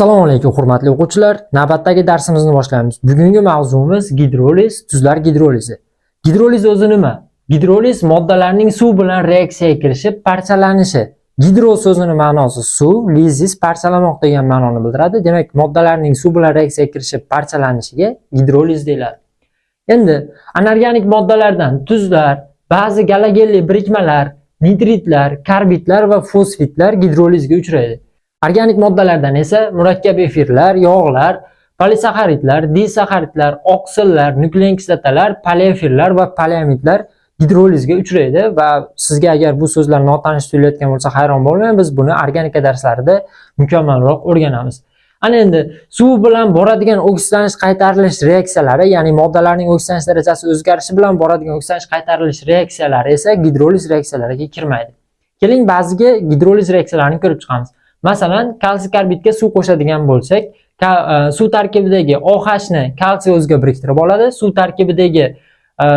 Assalomu alaykum hurmatli o'quvchilar. Navbatdagi darsimizni boshlaymiz. Bugungi mavzuimiz gidroliz, tuzlar gidrolizi. Gidroliz o'zi nima? Gidroliz moddalarning suv bilan reaksiyaga kirishib parchalanishi. Gidro so'zining ma'nosi suv, lizis parchalamoq degan ma'noni bildiradi. Demak, moddalarning suv bilan reaksiyaga kirishib parchalanishiga gidroliz deyiladi. Endi anorganik moddalardan tuzlar, ba'zi galogenli birikmalar, nitritlar, karbidlar va fosfitlar gidrolizga uchraydi. Organik moddalardan esa murakkab efirlar, yog'lar, polisaxaridlar, disaxaridlar, oqsillar, nuklein kislotalar, poliefirlar va poliamidlar gidrolizga uchraydi va sizga agar bu so'zlar notanish tuyulayotgan bo'lsa hayron bo'lmang, biz buni organika darslarida mukammalroq o'rganamiz. Ana endi suv bilan boradigan oksidlanish qaytarilish reaksiyalari, ya'ni moddalarning oksidlanish darajasi o'zgarishi bilan boradigan oksidlanish qaytarilish reaksiyalari esa gidroliz reaksiyalariga kirmaydi. Keling ba'ziga gidroliz reaksiyalarini ko'rib chiqamiz. Masalan, kalsiy karbidga suv qo'shadigan bo'lsak, e, suv tarkibidagi OH ni kalsiy o'ziga biriktirib oladi, suv tarkibidagi e,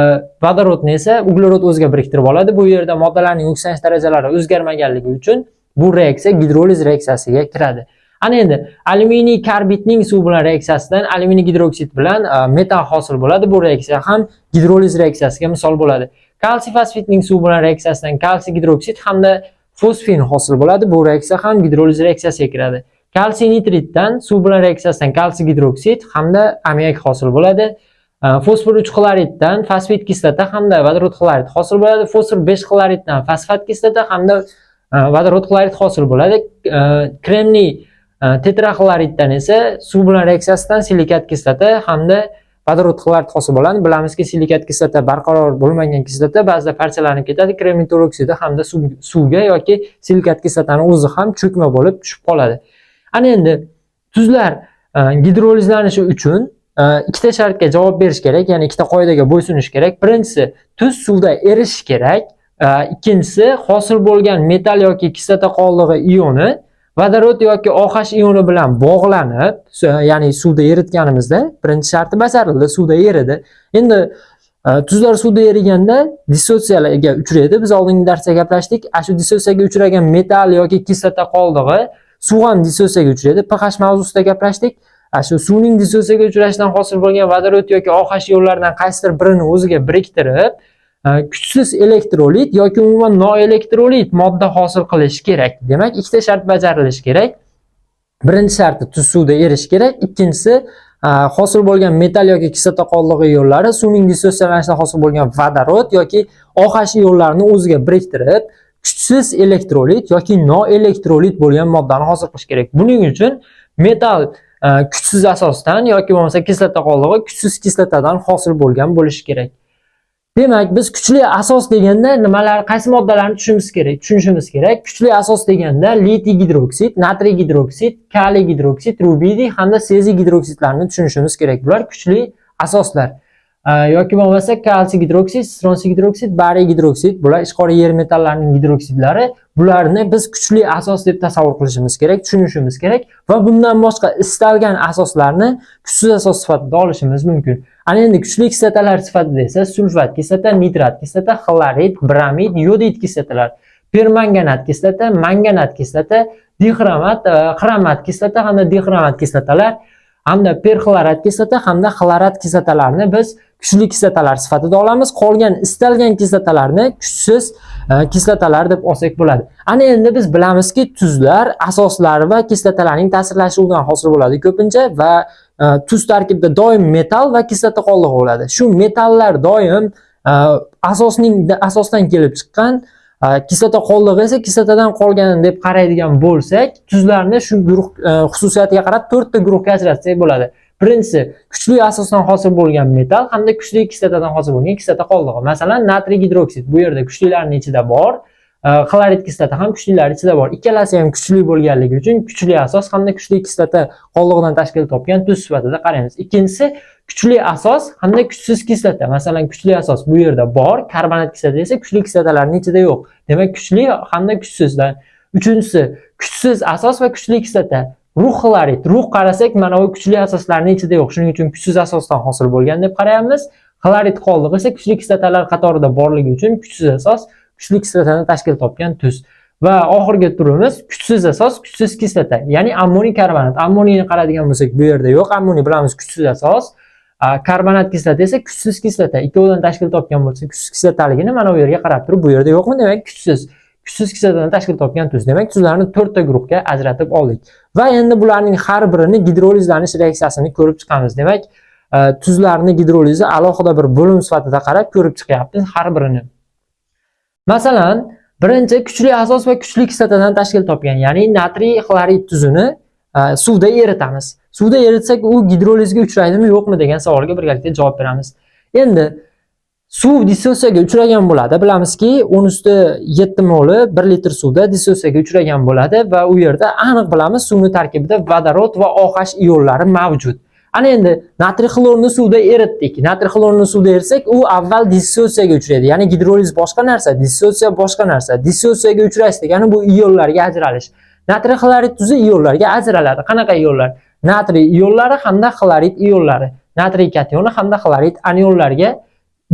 vodorodni esa uglerod o'ziga biriktirib oladi. Bu yerda moddalarning oksidlanish darajalari o'zgarmaganligi uchun bu reaksiya gidroliz reaksiyasiga kiradi. Ana endi alyuminiy karbidning suv bilan reaksiyasidan alyuminiy gidroksid bilan metan metal hosil bo'ladi. Bu reaksiya ham gidroliz reaksiyasiga misol bo'ladi. Kalsiy fosfitning suv bilan reaksiyasidan kalsiy gidroksid hamda fosfin hosil bo'ladi. Bu reaksiya ham gidroliz reaksiyasiga kiradi. Kalsiy nitritdan suv bilan reaksiyasidan kalsiy gidroksid hamda ammiak hosil bo'ladi. Fosfor 3 xloriddan fosfit kislota hamda vodorod xlorid hosil bo'ladi. Fosfor 5 xloriddan fosfat kislota hamda e, vodorod xlorid hosil bo'ladi. Kremniy e, tetraxloriddan esa suv bilan reaksiyasidan silikat kislota hamda vodorod xlorid hosil bo'ladi. Bilamizki, silikat kislota barqaror bo'lmagan kislota ba'zida parchalanib ketadi. Kremniy to'roksidi hamda suvga yoki silikat kislotani o'zi ham cho'kma bo'lib tushib qoladi. Ana endi tuzlar e, gidrolizlanishi uchun e, ikkita shartga javob berish kerak, ya'ni ikkita qoidaga bo'ysunish kerak. Birinchisi, tuz suvda erishishi kerak. E, ikkinchisi, hosil bo'lgan metal yoki kislota qoldig'i ioni vodorod yoki OH ioni bilan bog'lanib, ya'ni suvda eritganimizda birinchi sharti bajarildi, suvda eridi. Endi e, tuzlar suvda eriganda dissotsiyalarga uchraydi. Biz oldingi darsda gaplashdik. Ana shu dissotsiyaga uchragan metal yoki kislota qoldig'i suv ham dissotsiyaga uchraydi. pH mavzusida gaplashdik. Ana shu suvning dissotsiyaga uchrashidan hosil bo'lgan vodorod yoki OH ionlaridan qaysidir birini o'ziga biriktirib, Э, kuchsiz elektrolit yoki umuman noelektrolit modda hosil qilish kerak. Demak, ikkita shart bajarilishi kerak. Birinchi sharti tuz suvda erishi kerak, ikkinchisi e, hosil bo'lgan metal yoki kislota qoldig'i ionlari suvning dissotsiyalanishidan hosil bo'lgan vodorod yoki OH ionlarini o'ziga biriktirib, kuchsiz elektrolit yoki noelektrolit bo'lgan moddani hosil qilish kerak. Buning uchun metal e, kuchsiz asosdan yoki bo'lmasa kislota qoldig'i kuchsiz kislotadan hosil bo'lgan bo'lishi kerak. Demak, biz kuchli asos deganda nimalar, qaysi moddalarni tushunishimiz kerak? Tushunishimiz kerak. Kuchli asos deganda litiy gidroksid, natriy gidroksid, kaliy gidroksid, rubidiy hamda seziy gidroksidlarni tushunishimiz kerak. Bular kuchli asoslar. Э, yoki bo'lmasa kalsiy gidroksid, stronsiy gidroksid, bariy gidroksid, bular ishqoriy yer metallarining gidroksidlari. Bularni biz kuchli asos deb tasavvur qilishimiz kerak, tushunishimiz kerak va bundan boshqa istalgan asoslarni kuchsiz asos sifatida olishimiz mumkin. Ana endi kuchli kislotalar sifatida esa sulfat kislota, nitrat kislota, xlorid, bramid, yodid kislotalar, permanganat kislota, manganat kislota, dixromat, e, xromat kislota hamda dixromat kislotalar hamda perxlorat kislota hamda xlorat kislotalarni biz kuchli kislotalar sifatida olamiz. Qolgan istalgan kislotalarni kuchsiz e, kislotalar deb olsak bo'ladi. Ana endi biz bilamizki, tuzlar asoslar va kislotalarning ta'sirlashuvidan hosil bo'ladi ko'pincha va e, tuz tarkibida doim metal va kislota qoldig'i bo'ladi. Shu metallar doim e, asosning asosdan kelib chiqqan kislota qoldig'i esa kislotadan qolgan deb qaraydigan bo'lsak, tuzlarni shu guruh xususiyatiga qarab to'rtta guruhga ajratsak bo'ladi. Birinchisi kuchli asosdan hosil bo'lgan metal hamda kuchli kislotadan hosil bo'lgan kislota qoldig'i. Masalan, natriy gidroksid bu yerda kuchlilarning ichida bor. e, Xlorid kislota ham kuchlilar ichida bor. Ikkalasi ham kuchli bo'lganligi uchun kuchli asos hamda kuchli kislota qoldig'idan tashkil topgan tuz sifatida qaraymiz. Ikkinchisi kuchli asos hamda kuchsiz kislota. Masalan, kuchli asos bu yerda bor, karbonat kislota esa kuchli kislotalarning ichida yo'q. Demak, kuchli hamda kuchsizdan. Uchinchisi kuchsiz asos va kuchli kislota. Ruh xlorid. ruh qarasak, mana bu kuchli asoslarning ichida yo'q. Shuning uchun kuchsiz asosdan hosil bo'lgan deb qaraymiz. Xlorid qoldig'i esa kuchli kislotalar qatorida borligi uchun kuchsiz asos, kuchli kislotani tashkil topgan tuz. va oxirgi turimiz kuchsiz asos kuchsiz kislota ya'ni ammoniy karbonat ammoniyni qaraydigan bo'lsak bu yerda yo'q ammoniy bilamiz kuchsiz asos karbonat kislota esa kuchsiz kislota ikkovidan tashkil topgan bo'lsa kuchsiz kislotaligini mana bu yerga qarab turib bu yerda yo'qmi demak kuchsiz kuchsiz kislotadan tashkil topgan tuz demak tuzlarni to'rtta guruhga ajratib oldik va endi bularning har birini gidrolizlanish reaksiyasini ko'rib chiqamiz demak e, tuzlarni gidrolizi alohida bir bo'lim sifatida qarab ko'rib chiqyapmiz har birini. Masalan birinchi kuchli asos va kuchli kislotadan tashkil topgan ya'ni natriy xlorid tuzini e, suvda eritamiz suvda eritsak u gidrolizga uchraydimi yo'qmi degan savolga birgalikda javob beramiz endi suv dissotsiyaga uchragan bo'ladi. Bilamizki o'n usti yetti moli bir litr suvda dissotsiyaga uchragan bo'ladi va u yerda aniq bilamiz suvni tarkibida vodorod va OH ionlari mavjud. Ana endi natriy xlorni suvda eritdik. Natriy xlorni suvda eritsak u avval dissotsiyaga uchraydi. Ya'ni gidroliz boshqa narsa dissotsiya boshqa narsa. Dissotsiyaga uchrash degani bu ionlarga ajralish. Natriy xlorid tuzi ionlarga ajraladi. Qanaqa ionlar? Natriy ionlari hamda xlorid ionlari. Natriy kationi hamda xlorid anionlarga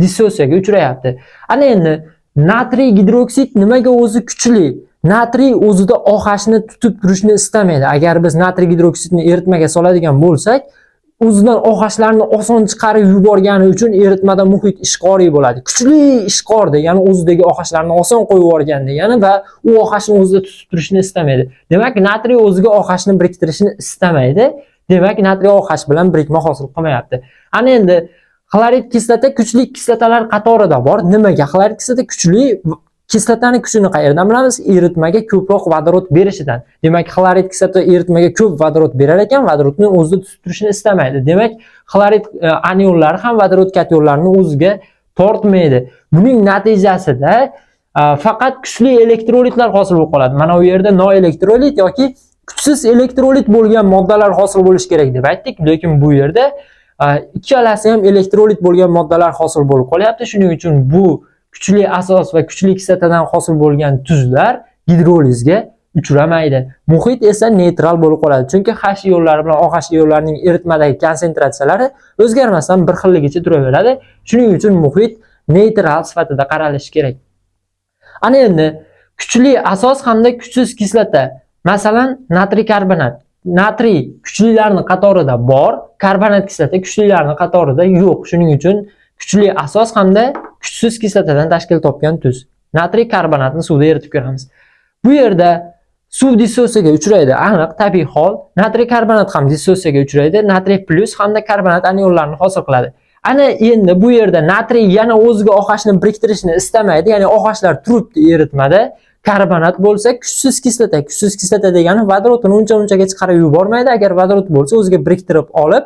dissotsiyaga uchrayapti. Ana endi natriy gidroksid nimaga o'zi kuchli? Natriy o'zida ohashni tutib turishni istamaydi. Agar biz natriy gidroksidni eritmaga soladigan bo'lsak o'zidan ohashlarni oson chiqarib yuborgani uchun eritmada muhit ishqoriy bo'ladi. Kuchli ishqor degani o'zidagi ohashlarni oson qo'yib yuborgan degani va u ohashni o'zida tutib turishni istamaydi. Demak natriy o'ziga ohashni biriktirishni istamaydi. Demak natriy OH bilan birikma hosil qilmayapti. Ana endi xlorid kislota kuchli kislotalar qatorida bor. Nimaga? Xlorid kislota kuchli kislotani kuchini qayerdan bilamiz? Eritmaga ko'proq vodorod berishidan. Demak xlorid kislota eritmaga ko'p vodorod berar ekan vodorodni o'zida tutib turishini istamaydi. Demak xlorid e, anionlari ham vodorod kationlarini o'ziga tortmaydi. Buning natijasida e, faqat kuchli elektrolitlar hosil bo'lib qoladi. Mana bu yerda noelektrolit yoki kuchsiz elektrolit bo'lgan moddalar hosil bo'lishi kerak deb aytdik. Lekin bu yerda Э, ikkalasi ham elektrolit bo'lgan moddalar hosil bo'lib qolyapti. Shuning uchun bu kuchli asos va kuchli kislotadan hosil bo'lgan tuzlar gidrolizga uchramaydi. Muhit esa neytral bo'lib qoladi. Chunki h ionlari bilan oh ionlarining eritmadagi konsentratsiyalari o'zgarmasdan bir xilligicha turaveradi. Shuning uchun muhit neytral sifatida qaralishi kerak. Ana endi kuchli asos hamda kuchsiz kislota. Masalan natriy karbonat natriy kuchlilarni qatorida bor karbonat kislota kuchlilarni qatorida yo'q. Shuning uchun kuchli asos hamda kuchsiz kislotadan tashkil topgan tuz. Natriy karbonatni suvda eritib ko'ramiz. Bu yerda suv dissotsiyaga uchraydi. Aniq tabiiy hol natriy karbonat ham dissotsiyaga uchraydi. Natriy plyus hamda karbonat anionlarini hosil qiladi. Ana endi bu yerda natriy yana o'ziga OHni biriktirishni istamaydi. Ya'ni OHlar turibdi eritmada karbonat bo'lsa kuchsiz kislota kuchsiz kislota degani vodorodni uncha unchaga chiqarib yubormaydi. Agar vodorod bo'lsa o'ziga biriktirib olib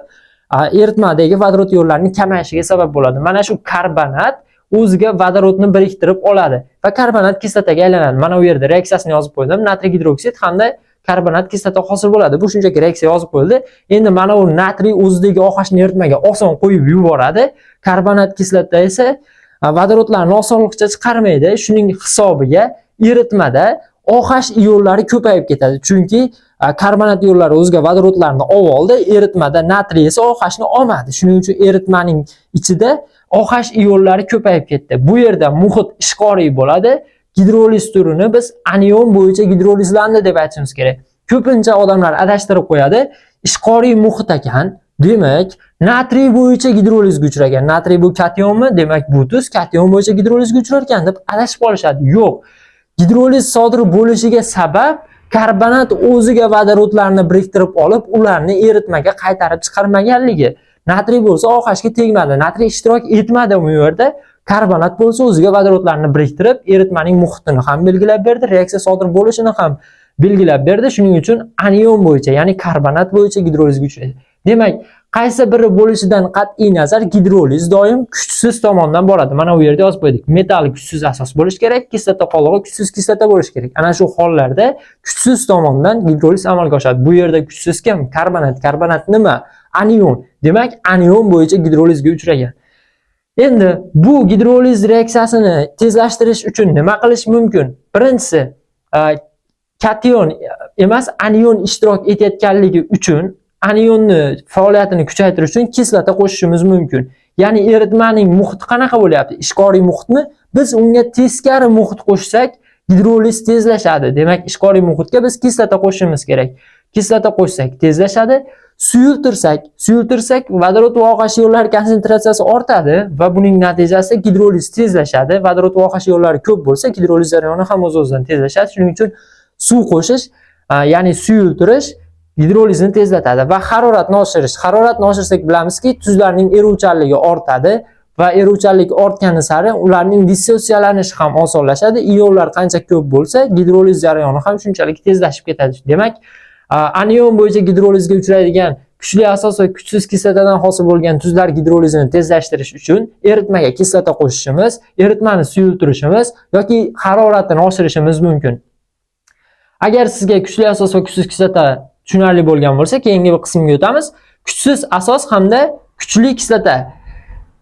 eritmadagi vodorod yo'llarini kamayishiga sabab bo'ladi. Mana shu karbonat o'ziga vodorodni biriktirib oladi va karbonat kislotaga aylanadi. Mana bu yerda reaksiyasini yozib qo'ydim. Natriy gidroksid hamda karbonat kislota hosil bo'ladi. Bu shunchaki reaksiya yozib qo'yildi. Endi mana bu natriy o'zidagi ohashni eritmaga oson qo'yib yuboradi. Karbonat kislota esa vodorodlarni osonlikcha chiqarmaydi. Shuning hisobiga eritmada OH ionlari ko'payib ketadi. Chunki e, karbonat ionlari o'ziga vodorodlarni olib oldi eritmada natriy esa OHni olmadi. Shuning uchun eritmaning ichida OH ionlari ko'payib ketdi. Bu yerda muhit ishqoriy bo'ladi. Gidroliz turini biz anion bo'yicha gidrolizlandi deb aytishimiz kerak. Ko'pincha odamlar adashtirib qo'yadi ishqoriy muhit ekan demak natriy bo'yicha gidrolizga uchragan. Natriy bu kationmi demak bu tuz kation bo'yicha gidrolizga uchrar ekan deb adashib qolishadi yo'q. Gidroliz sodir bo'lishiga sabab karbonat o'ziga vodorodlarni biriktirib olib ularni eritmaga qaytarib chiqarmaganligi. Natriy bo'lsa OHga tegmadi natriy ishtirok etmadi bu yerda. Karbonat bo'lsa o'ziga vodorodlarni biriktirib eritmaning muhitini ham belgilab berdi reaksiya sodir bo'lishini ham belgilab berdi. Shuning uchun anion bo'yicha ya'ni karbonat bo'yicha gidrolizga uchraydi demak qaysi biri bo'lishidan qat'iy nazar gidroliz doim kuchsiz tomondan boradi. Mana bu yerda yozib qo'ydik. Metall kuchsiz asos bo'lishi kerak kislota qoldig'i kuchsiz kislota bo'lishi kerak. Ana shu hollarda kuchsiz tomondan gidroliz amalga oshadi. Bu yerda kuchsiz kim? Karbonat. Karbonat nima? Anion. Demak anion bo'yicha gidrolizga uchragan. Endi bu gidroliz reaksiyasini tezlashtirish uchun nima qilish mumkin? Birinchisi kation emas anion ishtirok etayotganligi uchun anionni faoliyatini kuchaytirish uchun kislota qo'shishimiz mumkin ya'ni eritmaning muhiti qanaqa bo'lyapti ishqoriy muhitmi biz unga teskari muhit qo'shsak gidroliz tezlashadi. Demak, ishqoriy muhitga biz kislota qo'shishimiz kerak. Kislota qo'shsak tezlashadi. Suyultirsak, suyultirsak vodorod va OH ionlari konsentratsiyasi ortadi va buning natijasida gidroliz tezlashadi. Vodorod va OH ionlari ko'p bo'lsa, gidroliz jarayoni ham o'z-o'zidan tezlashadi. Shuning uchun suv qo'shish, ya'ni suyultirish gidrolizni tezlatadi va haroratni oshirish. Haroratni oshirsak bilamizki, tuzlarning eruvchanligi ortadi va eruvchanlik ortgani sari ularning dissotsiyalanishi ham osonlashadi. Ionlar qancha ko'p bo'lsa, gidroliz jarayoni ham shunchalik tezlashib ketadi. Demak, anion bo'yicha gidrolizga uchraydigan kuchli asos va kuchsiz kislotadan hosil bo'lgan tuzlar gidrolizini tezlashtirish uchun eritmaga kislota qo'shishimiz, eritmani suyultirishimiz yoki haroratini oshirishimiz mumkin. Agar sizga kuchli asos va kuchsiz kislota tushunarli bo'lgan bo'lsa, keyingi bir qismga o'tamiz. Kuchsiz asos hamda kuchli kislota.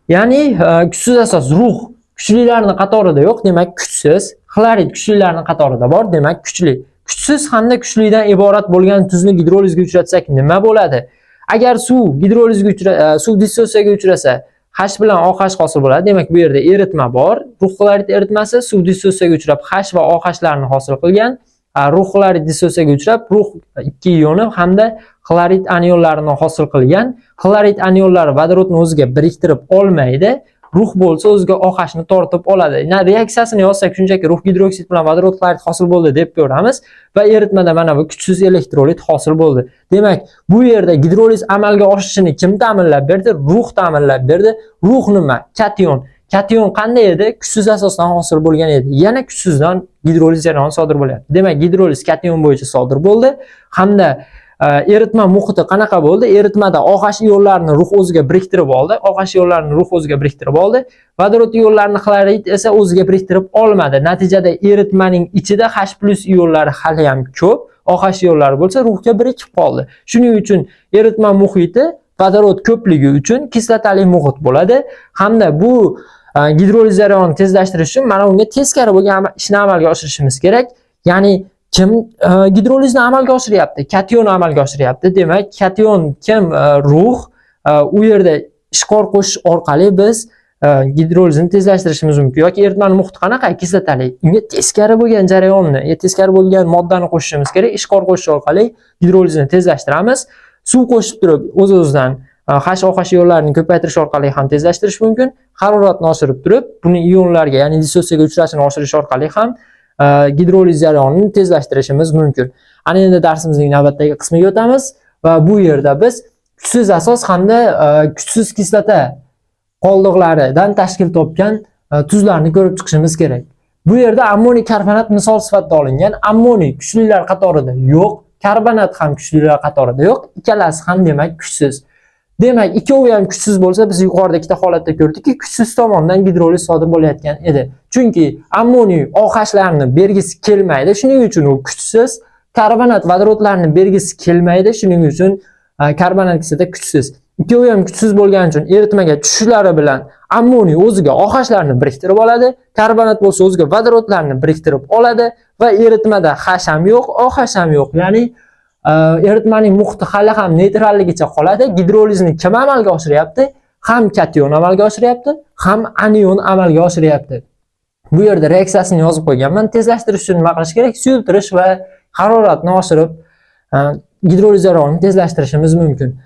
Ya'ni e, kuchsiz asos ruh kuchlilarni qatorida yo'q, demak kuchsiz. Xlorid kuchlilarni qatorida bor, demak kuchli. Kuchsiz hamda kuchlidan iborat bo'lgan tuzni gidrolizga uchratsak nima bo'ladi? Agar suv gidrolizga uchra e, suv dissotsiyaga uchrasa, H bilan OH hosil bo'ladi. Demak, bu yerda eritma bor. Ruh xlorid eritmasi suv dissotsiyaga uchrab H va OHlarni hosil qilgan. Ruh xlorid dissotsiyaga uchrab, ruh ikki ioni hamda xlorid anionlarini hosil qilgan. Xlorid anionlari vodorodni o'ziga biriktirib olmaydi. Ruh bo'lsa o'ziga ohashni tortib oladi. Na reaksiyasini yozsak shunchaki ruh gidroksid bilan vodorod xlorid hosil bo'ldi deb ko'ramiz va eritmada mana bu kuchsiz elektrolit hosil bo'ldi. Demak, bu yerda gidroliz amalga oshishini kim ta'minlab berdi? Ruh ta'minlab berdi. Ruh nima? Kation. Kation qanday edi? Kuchsiz asosdan hosil bo'lgan edi. Yana kuchsizdan gidroliz jarayoni sodir bo'lyapti. Demak, gidroliz kation bo'yicha sodir bo'ldi hamda e, eritma muhiti qanaqa bo'ldi? Eritmada OH ionlarini ruh o'ziga biriktirib oldi. OH ionlarini ruh o'ziga biriktirib oldi. Vodorod ionlarini xlorid esa o'ziga biriktirib olmadi. Natijada eritmaning ichida H+ ionlari hali ham ko'p. OH ionlari bo'lsa ruhga birikib qoldi. Shuning uchun eritma muhiti vodorod ko'pligi uchun kislotali muhit bo'ladi hamda bu gidroliz jarayonini tezlashtirish uchun mana unga teskari bo'lgan ishni amalga oshirishimiz kerak. Ya'ni kim gidrolizni amalga oshiryapti? Kation amalga oshiryapti. Demak, kation kim? Ruh. U yerda ishqor qo'shish orqali biz gidrolizni tezlashtirishimiz mumkin yoki eritmani muhiti qanaqa? Kislotali. Unga teskari bo'lgan jarayonni, teskari bo'lgan moddani qo'shishimiz kerak. Ishqor qo'shish orqali gidrolizni tezlashtiramiz. Suv qo'shib turib o'z o'zidan Э, o'z-o'zidan ionlarini ko'paytirish orqali ham tezlashtirish mumkin. Haroratni oshirib turib, buni ionlarga, ya'ni dissotsiyaga uchrashini oshirish orqali ham e, gidroliz jarayonini tezlashtirishimiz mumkin. Ana endi darsimizning navbatdagi qismiga o'tamiz va bu yerda biz kuchsiz asos hamda e, kuchsiz kislota qoldiqlaridan tashkil topgan e, tuzlarni ko'rib chiqishimiz kerak. Bu yerda ammoniy karbonat misol sifatida olingan. Ammoniy kuchlilar qatorida yo'q, karbonat ham kuchlilar qatorida yo'q. Ikkalasi ham demak kuchsiz. Demak, ikkovi ham kuchsiz bo'lsa, biz yuqorida ikkita holatda ko'rdikki, kuchsiz tomondan gidroliz sodir bo'layotgan edi. Chunki ammoniy ohashlarni bergisi kelmaydi, shuning uchun u kuchsiz. Karbonat vodorodlarni bergisi kelmaydi, shuning uchun e, karbonat kislota kuchsiz. Ikkovi ham kuchsiz bo'lgani uchun eritmaga tushishlari bilan ammoniy o'ziga ohashlarni biriktirib oladi, karbonat bo'lsa o'ziga vodorodlarni biriktirib oladi va eritmada H ham yo'q, OH ham yo'q. Ya'ni eritmaning muhiti hali ham neytralligicha qoladi. Gidrolizni kim amalga oshiryapti? Ham kation amalga oshiryapti, ham anion amalga oshiryapti. Bu yerda reaksiyasini yozib qo'yganman. Tezlashtirish uchun nima qilish kerak? Suyultirish va haroratni oshirib e, gidroliz jarayonini tezlashtirishimiz mumkin.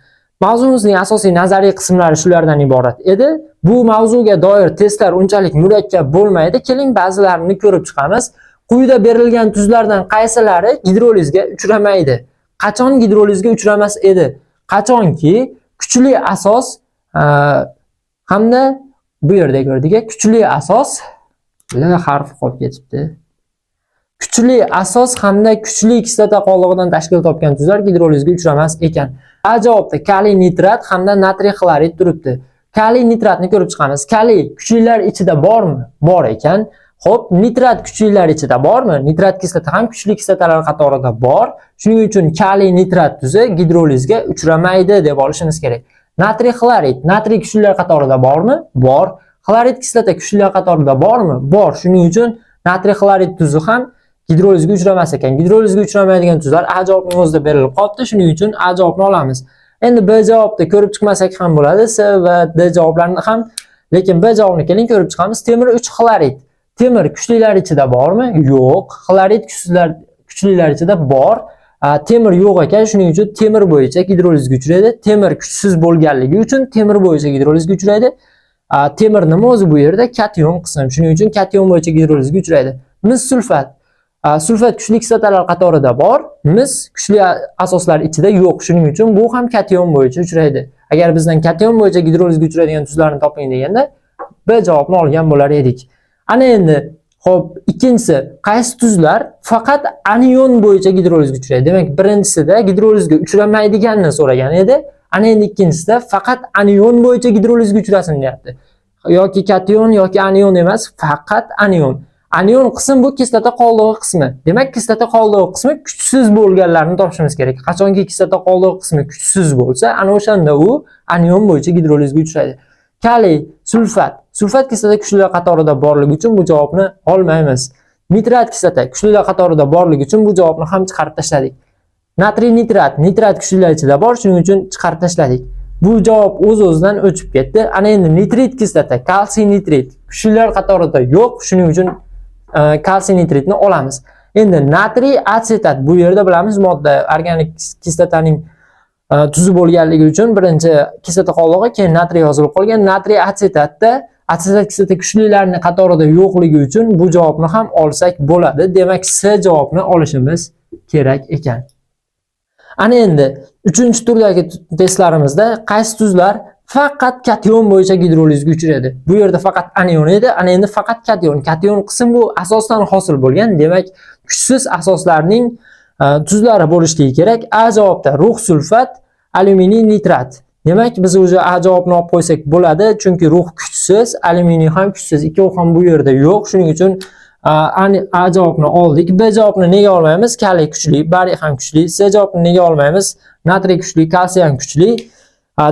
Mavzumizning asosiy nazariy qismlari shulardan iborat edi. Bu mavzuga doir testlar unchalik murakkab bo'lmaydi. Keling, ba'zilarini ko'rib chiqamiz. Quyida berilgan tuzlardan qaysilari gidrolizga uchramaydi? Qachon gidrolizga uchramas edi? Qachonki kuchli asos e, hamda bu yerda ko'rdik, kuchli asos L harfi qolib ketibdi. Kuchli asos hamda kuchli kislota qoldig'idan tashkil topgan tuzlar gidrolizga uchramas ekan. A javobda kaliy nitrat hamda natriy xlorid turibdi. Kaliy nitratni ko'rib chiqamiz. Kaliy kuchlilar ichida bormi? Bor ekan. Xo'p, nitrat kuchlilar ichida bormi? Nitrat kislota ham kuchli kislotalar qatorida bor. Shuning uchun kaliy nitrat tuzi gidrolizga uchramaydi deb olishimiz kerak. Natriy xlorid, natriy kuchlilar qatorida bormi? Bor. Xlorid kislota kuchlilar qatorida bormi? Bor. Shuning uchun natriy xlorid tuzi ham gidrolizga uchramas ekan. Gidrolizga uchramaydigan tuzlar A javobning o'zida berilib qolibdi. Shuning uchun A javobni olamiz. Endi B javobni ko'rib chiqmasak ham bo'ladi. S va D javoblarini ham, lekin B javobini keling ko'rib chiqamiz. Temir 3 xlorid. Temir kuchlilar ichida bormi? Yo'q. Xlorid kuchlilar kuchlilar ichida bor. Temir yo'q ekan. Shuning uchun temir bo'yicha gidrolizga uchraydi. Temir kuchsiz bo'lganligi uchun temir bo'yicha gidrolizga uchraydi. Temir nima o'zi bu yerda? Kation qism shuning uchun kation bo'yicha gidrolizga uchraydi. Mis sulfat. Sulfat kuchli kislotalar qatorida bor. Mis kuchli asoslar ichida yo'q. Shuning uchun bu ham kation bo'yicha uchraydi. Agar bizdan kation bo'yicha gidrolizga uchraydigan tuzlarni toping deganda b javobni olgan bo'lar edik ana endi Xo'p, ikkinchisi qaysi tuzlar faqat anion bo'yicha gidrolizga uchraydi? Demak, birinchisida gidrolizga uchramaydiganini so'ragan edi. Ana endi ikkinchisida faqat anion bo'yicha gidrolizga uchrasin deyapti. Yoki kation yoki anion emas, faqat anion. Anion qism bu kislota qoldig'i qismi. Demak, kislota qoldig'i qismi kuchsiz bo'lganlarni topishimiz kerak. Qachonki kislota qoldig'i qismi kuchsiz bo'lsa, ana o'shanda u anion bo'yicha gidrolizga uchraydi. Kaliy, sulfat. Sulfat kislota kuchlilar qatorida borligi uchun bu javobni olmaymiz. Nitrat kislota kuchlilar qatorida borligi uchun bu javobni ham chiqarib tashladik. Natriy nitrat, nitrat kuchlilar ichida bor, shuning uchun chiqarib tashladik. Bu javob o'z-o'zidan o'chib ketdi. Ana endi nitrit kislota, kalsiy nitrit kuchlilar qatorida yo'q, shuning uchun e, kalsiy nitritni olamiz. Endi natriy asetat bu yerda bilamiz modda organik kislotaning Э, tuzi bo'lganligi uchun birinchi kislota qovog'i keyin natriy yozilib qolgan. Natriy atsetatda atsetat kislota kuchlilarning qatorida yo'qligi uchun bu javobni ham olsak bo'ladi. Demak, C javobni olishimiz kerak ekan. Ana endi 3-turdagi testlarimizda qaysi tuzlar faqat kation bo'yicha gidrolizga uchraydi. Bu yerda faqat anion edi, ana endi faqat kation. Kation qism bu asosdan hosil bo'lgan. Demak, kuchsiz asoslarning e, tuzlari bo'lishligi kerak. A javobda rux sulfat, alyuminiy nitrat. Demak, biz o'zi A javobni olib qo'ysak bo'ladi, chunki rux kuchsiz, alyuminiy ham kuchsiz. Ikkovi ham bu yerda yo'q. Shuning uchun A, javobni oldik. B javobni nega olmaymiz? Kaliy kuchli, bariy ham kuchli. C javobni nega olmaymiz? Natriy kuchli, kalsiy ham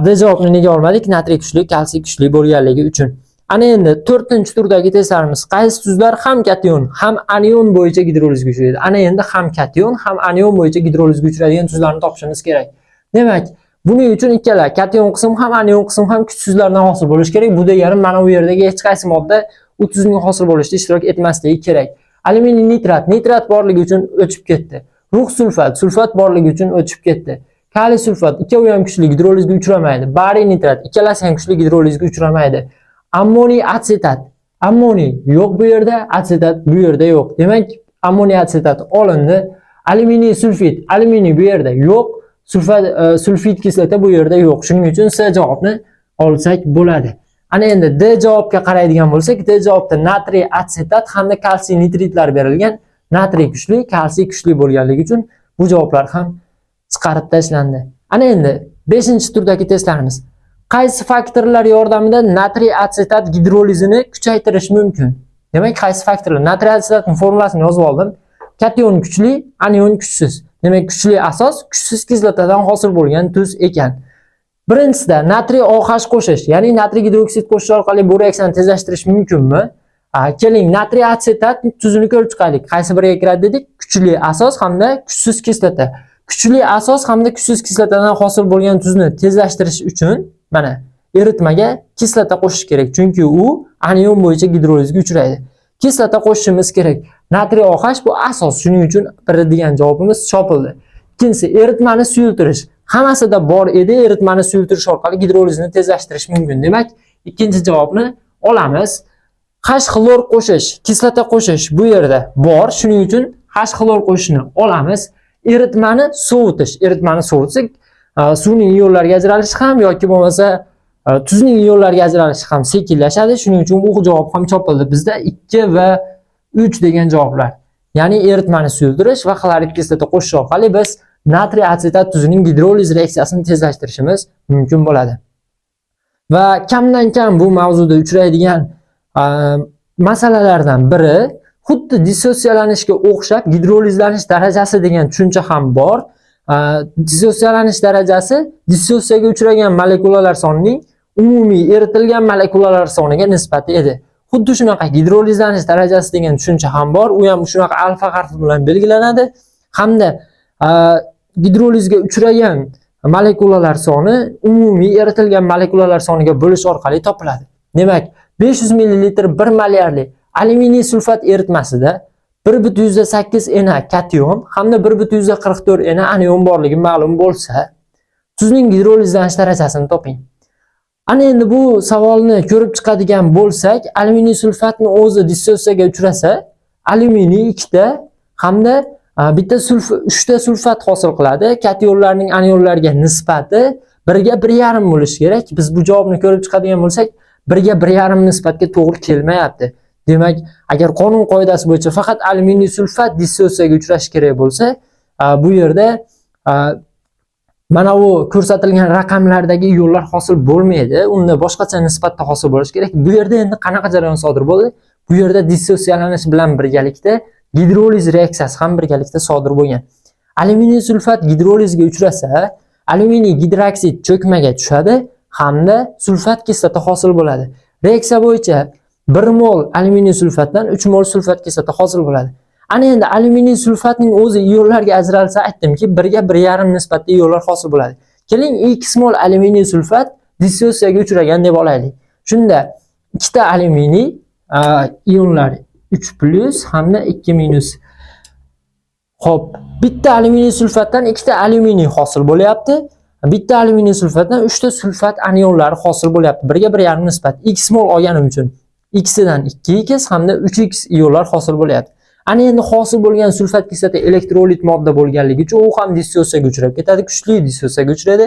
D javobni nega olmadik? Natriy kuchli, kalsiy kuchli bo'lganligi uchun. Ana endi 4-turdagi testlarimiz qaysi tuzlar ham kation, ham anion bo'yicha gidrolizga uchraydi. Ana endi ham kation, ham anion bo'yicha gidrolizga uchraydigan tuzlarni topishimiz kerak. Demak, buning uchun ikkala kation qism ham anion qism ham kuchsizlardan hosil bo'lishi kerak. Bu degani mana bu yerdagi hech qaysi modda u tuzning hosil bo'lishida ishtirok etmasligi kerak. Alyuminiy nitrat, nitrat borligi uchun o'chib ketdi. Rux sulfat, sulfat borligi uchun o'chib ketdi. Kaliy sulfat ikkovi ham kuchli gidrolizga uchramaydi. Bariy nitrat ikkalasi ham kuchli gidrolizga uchramaydi. Ammoniy asetat, ammoniy yo'q bu yerda, asetat bu yerda yo'q. Demak, ammoniy asetat olindi. Alyuminiy sulfit, alyuminiy bu yerda yo'q. Sulfat e, sulfit kislota bu yerda yo'q. Shuning uchun C javobni olsak bo'ladi. Ana endi D javobga qaraydigan bo'lsak, D javobda natriy asetat hamda kalsiy nitritlar berilgan. Natriy kuchli, kalsiy kuchli bo'lganligi uchun bu javoblar ham chiqarib tashlandi. Ana endi 5-turdagi testlarimiz. Qaysi faktorlar yordamida natriy asetat gidrolizini kuchaytirish mumkin? Demak, qaysi faktorlar? Natriy asetatning formulasini yozib oldim. Kation kuchli, anion kuchsiz. Demak, kuchli asos kuchsiz kislotadan hosil bo'lgan tuz ekan. Birinchisida natriy OH qo'shish, ya'ni natriy gidroksid qo'shish orqali bu reaksiyani tezlashtirish mumkinmi? Keling, natriy asetat tuzini ko'rib chiqaylik. Qaysi biriga kiradi dedik? Kuchli asos hamda kuchsiz kislota. Kuchli asos hamda kuchsiz kislotadan hosil bo'lgan tuzni tezlashtirish uchun mana eritmaga kislota qo'shish kerak, chunki u anion bo'yicha gidrolizga uchraydi. Kislota qo'shishimiz kerak. Natriy OH bu asos, shuning uchun biri degan javobimiz chopildi. Ikkinchisi eritmani suyultirish. Hammasida bor edi, eritmani suyultirish orqali gidrolizni tezlashtirish mumkin. Demak, ikkinchi javobni olamiz. hash xlor qo'shish, kislota qo'shish bu yerda bor, shuning uchun hash xlor qo'shishni olamiz. Eritmani sovutish, eritmani sovutsak, e, suvning ionlarga ajralishi ham yoki bo'lmasa tuzning ionlarga ajralishi ham sekinlashadi. Shuning uchun u javob ham chopildi. Bizda 2 va 3 degan javoblar. Ya'ni eritmani suyultirish va xlorid kislota qo'shish orqali biz natriy asetat tuzining gidroliz reaksiyasini tezlashtirishimiz mumkin bo'ladi. Va kamdan kam bu mavzuda uchraydigan masalalardan biri xuddi dissotsiyalanishga o'xshab gidrolizlanish darajasi degan tushuncha ham bor. Dissotsiyalanish darajasi dissotsiyaga uchragan molekulalar sonining umumiy eritilgan molekulalar soniga nisbati edi. Xuddi shunaqa gidrolizlanish darajasi degan tushuncha ham bor. U ham shunaqa alfa harfi bilan belgilanadi hamda gidrolizga uchragan molekulalar soni umumiy eritilgan molekulalar soniga bo'lish orqali topiladi. Demak, 500 ml 1 molyarli alyuminiy sulfat eritmasida 1.8 Na kation hamda 1.44 Na anion borligi ma'lum bo'lsa, tuzning gidrolizlanish darajasini toping. Ana endi bu savolni ko'rib chiqadigan bo'lsak, alyuminiy sulfatni o'zi dissotsiyaga uchrasa, alyuminiy ikkita hamda bitta sulf uchta sulfat hosil qiladi. Kationlarning anionlarga nisbati birga bir yarim bo'lishi kerak. Biz bu javobni ko'rib chiqadigan bo'lsak, birga bir yarim nisbatga to'g'ri kelmayapti. Demak, agar qonun qoidasi bo'yicha faqat alyuminiy sulfat dissotsiyaga uchrashi kerak bo'lsa, bu yerda mana bu ko'rsatilgan raqamlardagi yo'llar hosil bo'lmaydi. Unda boshqacha nisbatda hosil bo'lishi kerak. Bu yerda endi qanaqa jarayon sodir bo'ldi? Bu yerda dissotsiyalanish bilan birgalikda gidroliz reaksiyasi ham birgalikda sodir bo'lgan. Alyuminiy sulfat gidrolizga uchrasa, alyuminiy gidroksid cho'kmaga tushadi hamda sulfat kislota hosil bo'ladi. Reaksiya bo'yicha 1 mol alyuminiy sulfatdan 3 mol sulfat kislota hosil bo'ladi. Ana endi alyuminiy sulfatning o'zi ionlarga ajralsa aytdimki, birga bir yarim nisbatda ionlar hosil bo'ladi. Keling, x mol alyuminiy sulfat dissotsiyaga uchragan deb olaylik. Shunda ikkita alyuminiy ionlar 3 plus hamda 2 minus. Xo'p, bitta alyuminiy sulfatdan ikkita alyuminiy hosil bo'lyapti. Bitta alyuminiy sulfatdan 3 ta sulfat anionlari hosil bo'lyapti. Birga bir yarim nisbat. x mol olganim uchun x dan 2x hamda 3x ionlar hosil bo'lyapti. Ana endi hosil bo'lgan sulfat kislota elektrolit modda bo'lganligi uchun u ham dissotsiyaga uchrab ketadi, kuchli dissotsiyaga uchraydi.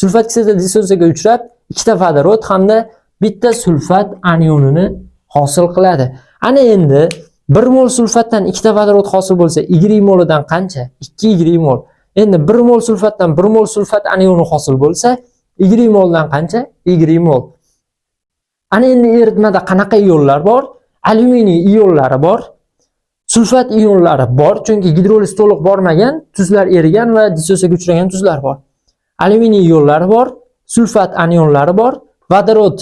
Sulfat kislota dissotsiyaga uchrab, ikkita vodorod hamda bitta sulfat anionini hosil qiladi. Ana endi 1 mol sulfatdan ikkita vodorod hosil bo'lsa, y molidan qancha? 2 y mol. Endi 1 mol sulfatdan 1 mol sulfat anioni hosil bo'lsa, y moldan qancha? y mol. Ana endi eritmada qanaqa ionlar bor? Alyuminiy ionlari bor. Sulfat ionlari bor, chunki gidroliz to'liq bormagan, tuzlar erigan va dissotsiyaga uchragan tuzlar bor. Alyuminiy ionlari bor, sulfat anionlari bor, vodorod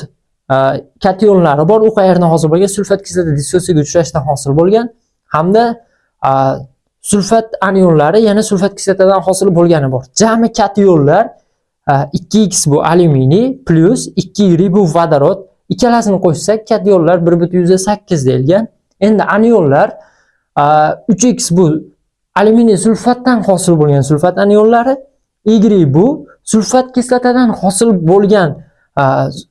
kationlari bor. U qayerdan hosil bo'lgan? Sulfat kislota dissotsiyaga uchrashdan hosil bo'lgan hamda sulfat anionlari yana sulfat kislotadan hosil bo'lgani bor. Jami kationlar 2x bu alyuminiy plus 2y bu vodorod. Ikkalasini qo'shsak, kationlar 1.8 deyilgan. Endi anionlar 3x bu alyuminiy sulfatdan hosil bo'lgan sulfat anionlari, y bu sulfat kislotadan hosil bo'lgan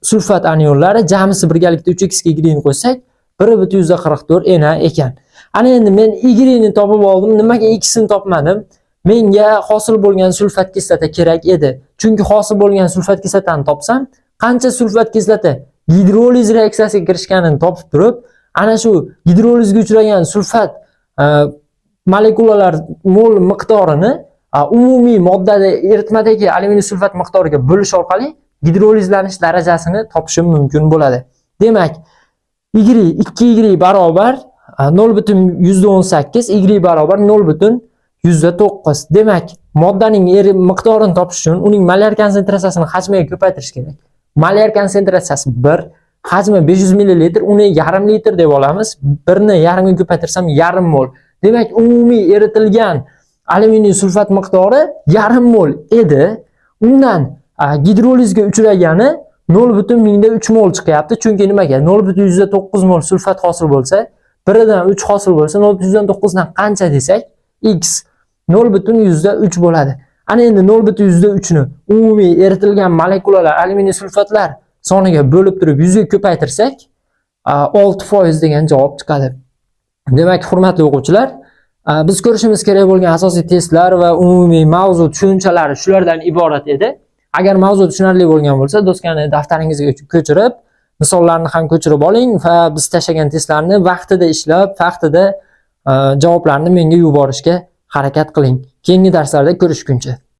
sulfat anionlari jamisi birgalikda 3x ga y ni qo'shsak 1.44 Na ekan. Ana endi men y ni topib oldim, nimaga x ni topmadim? Menga hosil bo'lgan sulfat kislota kerak edi. Chunki hosil bo'lgan sulfat kislotani topsam, qancha sulfat kislota gidroliz reaksiyasiga kirishganini topib turib, ana shu gidrolizga uchragan sulfat Э, molekulalar mol miqdorini umumiy moddada eritmadagi alyuminiy sulfat miqdoriga bo'lish orqali gidrolizlanish darajasini topishim mumkin bo'ladi. Demak, y 2y barobar 0.18, y barobar 0.9. Demak, moddaning eri miqdorini topish uchun uning molar konsentratsiyasini hajmiga ko'paytirish kerak. Molar konsentratsiyasi 1, hajmi 500 ml, uni yarim litr deb olamiz. 1 ni yarimga ko'paytirsam yarim mol. Demak, umumiy eritilgan alyuminiy sulfat miqdori yarim mol edi. Undan gidrolizga uchragani 0.3 mol chiqyapti. Chunki nimaga? 0.9 mol sulfat hosil bo'lsa, biridan 3 hosil bo'lsa, 0.9 dan qancha desak, x 0.3 bo'ladi. Ana endi 0.3 ni umumiy eritilgan molekulalar alyuminiy sulfatlar soniga bo'lib turib 100 ga ko'paytirsak, 6% degan javob chiqadi. Demak, hurmatli o'quvchilar, biz ko'rishimiz kerak bo'lgan asosiy testlar va umumiy mavzu tushunchalari shulardan iborat edi. Agar mavzu tushunarli bo'lgan bo'lsa, do'skani daftaringizga ko'chirib, misollarni ham ko'chirib oling va biz tashlagan testlarni vaqtida ishlab, vaqtida javoblarni menga yuborishga harakat qiling. Keyingi darslarda ko'rishguncha